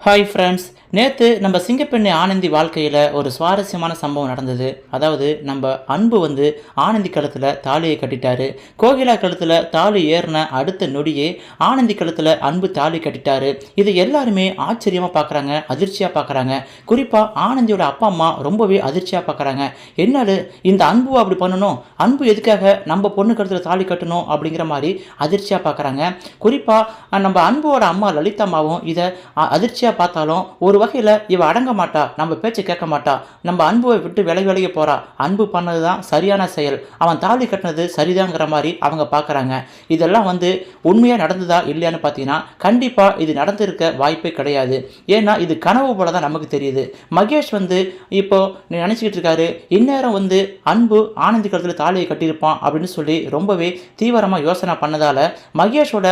Hi friends நேற்று நம்ம சிங்கப்பெண்ணை ஆனந்தி வாழ்க்கையில் ஒரு சுவாரஸ்யமான சம்பவம் நடந்தது. அதாவது நம்ம அன்பு வந்து ஆனந்தி கழுத்தில் தாலியை கட்டிட்டாரு. கோகிலா கழுத்தில் தாலி ஏறின அடுத்த நொடியே ஆனந்தி கழுத்தில் அன்பு தாலி கட்டிட்டாரு. இது எல்லாருமே ஆச்சரியமாக பார்க்குறாங்க அதிர்ச்சியாக பார்க்குறாங்க குறிப்பாக ஆனந்தியோட அப்பா அம்மா ரொம்பவே அதிர்ச்சியாக பார்க்குறாங்க என்னது இந்த அன்பு அப்படி பண்ணணும்? அன்பு எதுக்காக நம்ம பொண்ணு கழுத்தில் தாலி கட்டணும் அப்படிங்கிற மாதிரி அதிர்ச்சியாக பார்க்குறாங்க குறிப்பாக நம்ம அன்புவோட அம்மா லலிதாம்மாவும் இதை அதிர்ச்சியாக பார்த்தாலும் ஒரு வகையில் இவ அடங்க மாட்டா நம்ம பேச்சு கேட்க மாட்டா நம்ம அன்புவை விட்டு விலகி விலகி போறா. அன்பு பண்ணது தான் சரியான செயல். அவன் தாலி கட்டினது சரிதாங்கிற மாதிரி அவங்க பார்க்குறாங்க. இதெல்லாம் வந்து உண்மையாக நடந்ததா இல்லையான்னு பார்த்தீங்கன்னா கண்டிப்பாக இது நடந்திருக்க வாய்ப்பே கிடையாது. ஏன்னா இது கனவு போல தான் நமக்கு தெரியுது. மகேஷ் வந்து இப்போ நினச்சிக்கிட்டு இருக்காரு இந்நேரம் வந்து அன்பு ஆனந்தி கழுத்தில் தாலியை கட்டியிருப்பான் அப்படின்னு சொல்லி ரொம்பவே தீவிரமாக யோசனை பண்ணதால் மகேஷோட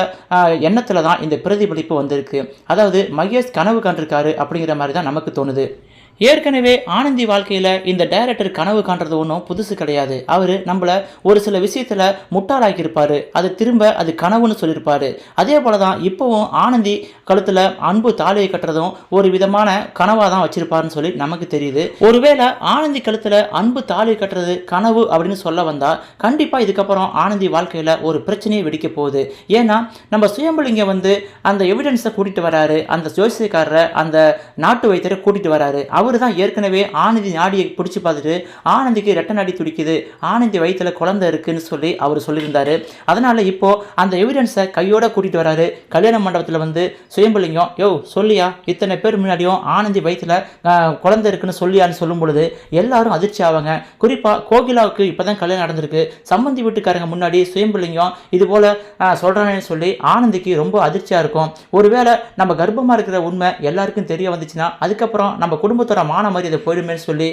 எண்ணத்தில் தான் இந்த பிரதிபலிப்பு வந்திருக்கு. அதாவது மகேஷ் கனவு கண்டிருக்காரு அப்படிங்கிற மாதிரி தான் நமக்கு தோணுது. ஏற்கனவே ஆனந்தி வாழ்க்கையில் இந்த டைரக்டர் கனவு காண்றது ஒன்றும் புதுசு கிடையாது. அவர் நம்மளை ஒரு சில விஷயத்தில் முட்டாளாக்கியிருப்பார். அது திரும்ப அது கனவுன்னு சொல்லியிருப்பார். அதே போல தான் இப்போவும் ஆனந்தி கழுத்தில் அன்பு தாலியை கட்டுறதும் ஒரு விதமான கனவாக தான் வச்சிருப்பாருன்னு சொல்லி நமக்கு தெரியுது. ஒருவேளை ஆனந்தி கழுத்தில் அன்பு தாலி கட்டுறது கனவு அப்படின்னு சொல்ல வந்தால் கண்டிப்பாக இதுக்கப்புறம் ஆனந்தி வாழ்க்கையில் ஒரு பிரச்சனையை வெடிக்க போகுது. ஏன்னா நம்ம சுயம்பலிங்க வந்து அந்த எவிடன்ஸை கூட்டிகிட்டு வராரு. அந்த ஜோசியக்காரரை அந்த நாட்டு வைத்தியரை கூட்டிகிட்டு வராரு. அவர் தான் ஏற்கனவே ஆனந்தி நாடியை பிடிச்சி பார்த்துட்டு ஆனந்திக்கு ரெட்ட நாடி துடிக்குது. ஆனந்தி வயிற்றுல குழந்தை இருக்குன்னு சொல்லி அவர் சொல்லியிருந்தாரு. அதனால் இப்போது அந்த எவிடன்ஸை கையோட கூட்டிகிட்டு வராரு. கல்யாண மண்டபத்தில் வந்து சுயம்பலிங்கம் யோ சொல்லியா? இத்தனை பேர் முன்னாடியும் ஆனந்தி வயிற்றுல குழந்தை இருக்குன்னு சொல்லியான்னு சொல்லும் பொழுது எல்லாரும் அதிர்ச்சி ஆவாங்க. குறிப்பாக கோகிலாவுக்கு இப்போ தான் கல்யாணம் நடந்திருக்கு. சம்மந்தி வீட்டுக்காரங்க முன்னாடி சுயம்பலிங்கம் இது போல் சொல்கிறானேன்னு சொல்லி ஆனந்திக்கு ரொம்ப அதிர்ச்சியாக இருக்கும். ஒருவேளை நம்ம கர்ப்பமாக இருக்கிற உண்மை எல்லாருக்கும் தெரிய வந்துச்சுன்னா அதுக்கப்புறம் நம்ம குடும்பத்தோட மான இதை போயிடுமேன்னு சொல்லி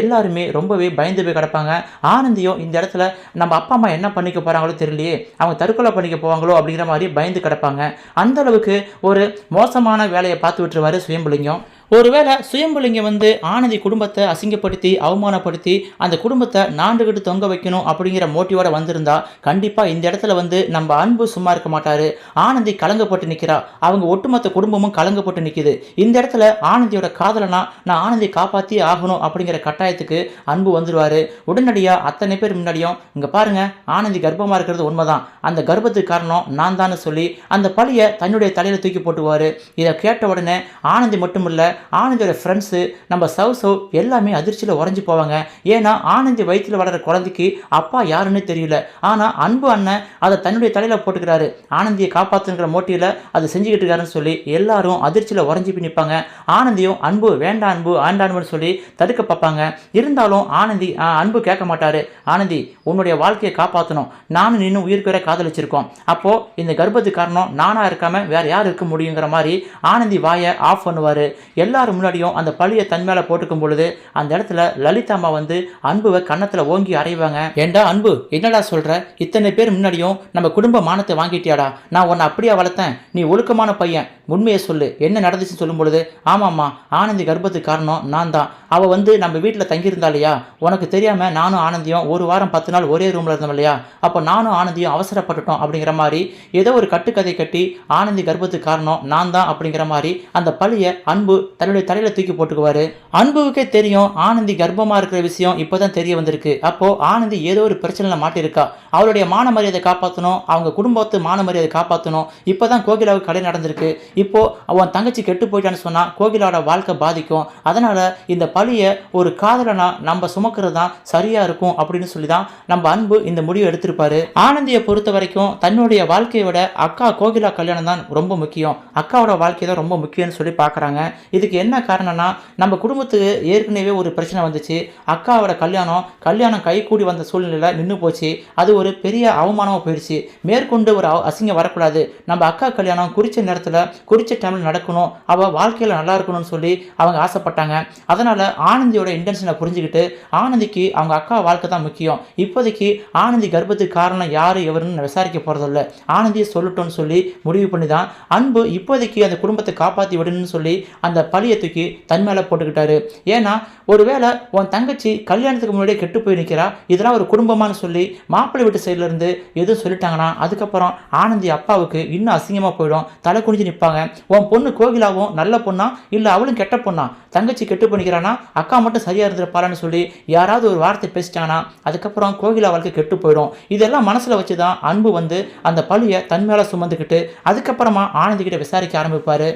எல்லாருமே ரொம்பவே பயந்து போய் கிடப்பாங்க. ஆனந்தியும் இந்த இடத்துல நம்ம அப்பா அம்மா என்ன பண்ணிக்க போகிறாங்களோ தெரியலையே அவங்க தற்கொலை பண்ணிக்க போவாங்களோ அப்படிங்கிற மாதிரி பயந்து கிடப்பாங்க. அந்த அளவுக்கு ஒரு மோசமான வேலையை பார்த்து விட்டுருவாரு சுயம்புலிங்கம். ஒருவேளை சுயம்புலிங்க வந்து ஆனந்தி குடும்பத்தை அசிங்கப்படுத்தி அவமானப்படுத்தி அந்த குடும்பத்தை நாண்டுகிட்டு தொங்க வைக்கணும் அப்படிங்கிற மோட்டிவோட வந்திருந்தா கண்டிப்பாக இந்த இடத்துல வந்து நம்ம அன்பு சும்மா இருக்க மாட்டாரு. ஆனந்தி கலங்கப்பட்டு நிற்கிறா அவங்க ஒட்டுமொத்த குடும்பமும் கலங்கப்பட்டு நிற்கிது இந்த இடத்துல ஆனந்தியோட காதலனா நான் ஆனந்தி காப்பாற்றி ஆகணும் அப்படிங்கிற கட்டாயத்துக்கு அன்பு வந்துடுவார் உடனடியாக அத்தனை பேர் முன்னாடியும் இங்கே பாருங்க ஆனந்தி கர்ப்பமாக இருக்கிறது உண்மைதான். அந்த கர்ப்பத்துக்கு காரணம் நான் தானே சொல்லி அந்த பழியை தன்னுடைய தலையில் தூக்கி போட்டுவார் இதை கேட்ட உடனே ஆனந்தி மட்டும் இல்லை ஆனந்தியோட ஃப்ரெண்ட்ஸு நம்ம சவ் சவ் எல்லாமே அதிர்ச்சியில் உறைஞ்சி போவாங்க. ஏன்னா ஆனந்தி வயிற்றில் வளர குழந்தைக்கு அப்பா யாருன்னு தெரியல. ஆனால் அன்பு அண்ணன் அதை தன்னுடைய தலையில் போட்டுக்கிறாரு. ஆனந்தியை காப்பாற்றுங்கிற மோட்டிவில் அதை செஞ்சுக்கிட்டு இருக்காருன்னு சொல்லி எல்லாரும் அதிர்ச்சியில் உறைஞ்சி போய் நிற்பாங்க ஆனந்தியும் அன்பு வேண்டாம் அன்பு ஆண்டான்புன்னு சொல்லி தடுக்க பார்ப்பாங்க. இருந்தாலும் ஆனந்தி அன்பு கேட்க மாட்டார். ஆனந்தி உன்னுடைய வாழ்க்கையை காப்பாற்றணும் நானும் நின்று உயிருக்கு வரை காதலிச்சிருக்கோம். அப்போது இந்த கர்ப்பத்துக்கு காரணம் நானாக இருக்காமல் வேற யார் இருக்க முடியுங்கிற மாதிரி ஆனந்தி வாயை ஆஃப் பண்ணுவார். எல்லாரும் முன்னாடியும் அந்த பழியை தன் மேலே போட்டுக்கும் பொழுது அந்த இடத்துல லலிதாம்மா வந்து அன்புவை கன்னத்தில் ஓங்கி அறைவாங்க. ஏண்டா அன்பு என்னடா சொல்கிற இத்தனை பேர் முன்னாடியும் நம்ம குடும்ப மானத்தை வாங்கிட்டியாடா? நான் உன்னை அப்படியே வளர்த்தேன்? நீ ஒழுக்கமான பையன். உண்மையை சொல்லு. என்ன நடந்துச்சுன்னு சொல்லும் பொழுது ஆமாம்மா ஆனந்தி கர்ப்பத்துக்கு காரணம் நான் தான் அவள் வந்து நம்ம வீட்டில் தங்கியிருந்தா இல்லையா? உனக்கு தெரியாமல் நானும் ஆனந்தியும் ஒரு வாரம் பத்து நாள் ஒரே ரூமில் இருந்தோம் இல்லையா? அப்போ நானும் ஆனந்தியும் அவசரப்பட்டுட்டோம் அப்படிங்கிற மாதிரி ஏதோ ஒரு கட்டுக்கதை கட்டி ஆனந்தி கர்ப்பத்துக்கு காரணம் நான் தான் அப்படிங்கிற மாதிரி அந்த பழியை அன்பு தன்னுடைய தலையில் தூக்கி போட்டுக்குவாரு. அன்புவுக்கே தெரியும் ஆனந்தி கர்ப்பமாக இருக்கிற விஷயம் இப்போ தான் தெரிய வந்திருக்கு. அப்போது ஆனந்தி ஏதோ ஒரு பிரச்சனையில் மாட்டியிருக்கா. அவளுடைய மான மரியாதை காப்பாற்றணும் அவங்க குடும்பத்து மான மரியாதை காப்பாற்றணும் இப்போ தான் கோகிலாவுக்கு கடை நடந்திருக்கு. இப்போது அவன் தங்கச்சி கெட்டு போயிட்டான்னு சொன்னால் கோகிலாவோட வாழ்க்கை பாதிக்கும். அதனால் இந்த பழியை ஒரு காதலனா நம்ம சுமக்கிறது தான் சரியாக இருக்கும் அப்படின்னு சொல்லி தான் நம்ம அன்பு இந்த முடிவை இருப்பாரு ஆனந்தியை பொறுத்த வரைக்கும் தன்னுடைய வாழ்க்கையை விட அக்கா கோகிலா கல்யாணம் தான் ரொம்ப முக்கியம். அக்காவோட வாழ்க்கை தான் ரொம்ப முக்கியம்னு சொல்லி பார்க்குறாங்க. இதுக்கு என்ன காரணம்னா நம்ம குடும்பத்துக்கு ஏற்கனவே ஒரு பிரச்சனை வந்துச்சு. அக்காவோட கல்யாணம் கல்யாணம் கைகூடி வந்த சூழ்நிலையில் நின்று போச்சு. அது ஒரு பெரிய அவமானமாக போயிடுச்சு. மேற்கொண்டு ஒரு அசிங்கம் வரக்கூடாது. நம்ம அக்கா கல்யாணம் குறித்த நேரத்தில் குறித்த டைமில் நடக்கணும். அவள் வாழ்க்கையில் நல்லா இருக்கணும்னு சொல்லி அவங்க ஆசைப்பட்டாங்க. அதனால் ஆனந்தியோட இன்டென்ஷனை புரிஞ்சுக்கிட்டு ஆனந்திக்கு அவங்க அக்கா வாழ்க்கை தான் முக்கியம். இப்போதைக்கு ஆனந்தி கர்ப்பத்துக்கு காரணம் யார் எவருன்னு விசாரிக்க போகிறதில்ல ஆனந்தியை சொல்லட்டும்னு சொல்லி முடிவு பண்ணி தான் அன்பு இப்போதைக்கு அந்த குடும்பத்தை காப்பாற்றி விடணும்னு சொல்லி அந்த பழியை தூக்கி தன் மேலே போட்டுக்கிட்டாரு. ஏன்னா ஒருவேளை உன் தங்கச்சி கல்யாணத்துக்கு முன்னாடியே கெட்டு போய் நிற்கிறா இதெல்லாம் ஒரு குடும்பமானு சொல்லி மாப்பிள்ளை வீட்டு சைட்லேருந்து எதுவும் சொல்லிட்டாங்கன்னா அதுக்கப்புறம் ஆனந்தி அப்பாவுக்கு இன்னும் அசிங்கமாக போயிடும். தலை குனிஞ்சு நிற்பாங்க உன் பொண்ணு கோகிலாவும் நல்ல பொண்ணா இல்லை அவளும் கெட்ட பொண்ணா? தங்கச்சி கெட்டு பண்ணிக்கிறானா அக்கா மட்டும் சரியாக இருந்திருப்பாளான்னு சொல்லி யாராவது ஒரு வார்த்தை பேசிட்டாங்கன்னா அதுக்கப்புறம் கோகிலா வாழ்க்கை கெட்டு போயிடும். இதெல்லாம் மனசில் வச்சு தான் அன்பு வந்து அந்த பழியை தன் மேலே சுமந்துக்கிட்டு அதுக்கப்புறமா ஆனந்திக்கிட்ட விசாரிக்க ஆரம்பிப்பார்.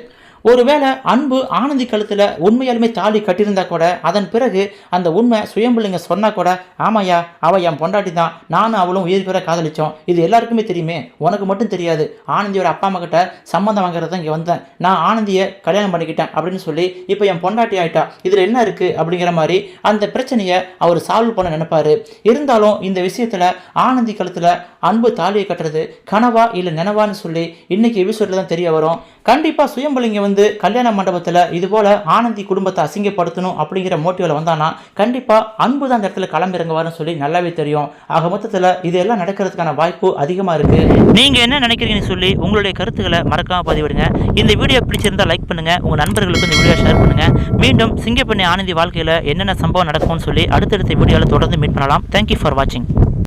ஒருவேளை அன்பு ஆனந்தி கழுத்தில் உண்மையாலுமே தாலி கட்டியிருந்தா கூட அதன் பிறகு அந்த உண்மை சுயம்பிள்ளைங்க சொன்னால் கூட ஆமாய்யா அவள் என் பொண்டாட்டி தான். நானும் அவளும் உயிர் பெற காதலிச்சோம். இது எல்லாருக்குமே தெரியுமே. உனக்கு மட்டும் தெரியாது. ஆனந்தியோட அப்பா அம்மா கிட்ட சம்மந்தம் வாங்குறது இங்கே வந்தேன். நான் ஆனந்தியை கல்யாணம் பண்ணிக்கிட்டேன் அப்படின்னு சொல்லி இப்போ என் பொண்டாட்டி ஆயிட்டா? இதில் என்ன இருக்குது அப்படிங்கிற மாதிரி அந்த பிரச்சனையை அவர் சால்வ் பண்ண நினைப்பாரு. இருந்தாலும் இந்த விஷயத்தில் ஆனந்தி கழுத்தில் அன்பு தாலியை கட்டுறது கனவா இல்லை நினவான்னு சொல்லி இன்னைக்கு எபிசோடில் தான் தெரிய வரும். கண்டிப்பாக சுயம்பலிங்க வந்து வந்து கல்யாண மண்டபத்தில் இது போல் ஆனந்தி குடும்பத்தை அசிங்கப்படுத்தணும் அப்படிங்கிற மோட்டிவில் வந்தானா கண்டிப்பாக அன்பு தான் அந்த இடத்துல கிளம்பிறங்குவார்னு சொல்லி நல்லாவே தெரியும். ஆக மொத்தத்தில் இதெல்லாம் நடக்கிறதுக்கான வாய்ப்பு அதிகமாக இருக்குது நீங்கள் என்ன நினைக்கிறீங்கன்னு சொல்லி உங்களுடைய கருத்துக்களை மறக்காமல் பதிவிடுங்க. இந்த வீடியோ பிடிச்சிருந்தா லைக் பண்ணுங்கள் உங்கள் நண்பர்களுக்கு இந்த வீடியோ ஷேர் பண்ணுங்கள் மீண்டும் சிங்கப்பண்ணி ஆனந்தி வாழ்க்கையில் என்னென்ன சம்பவம் நடக்கும்னு சொல்லி அடுத்தடுத்த வீடியோவில் தொடர்ந்து மீட் பண்ணலாம். தேங்க்யூ ஃபார் வாட்சிங்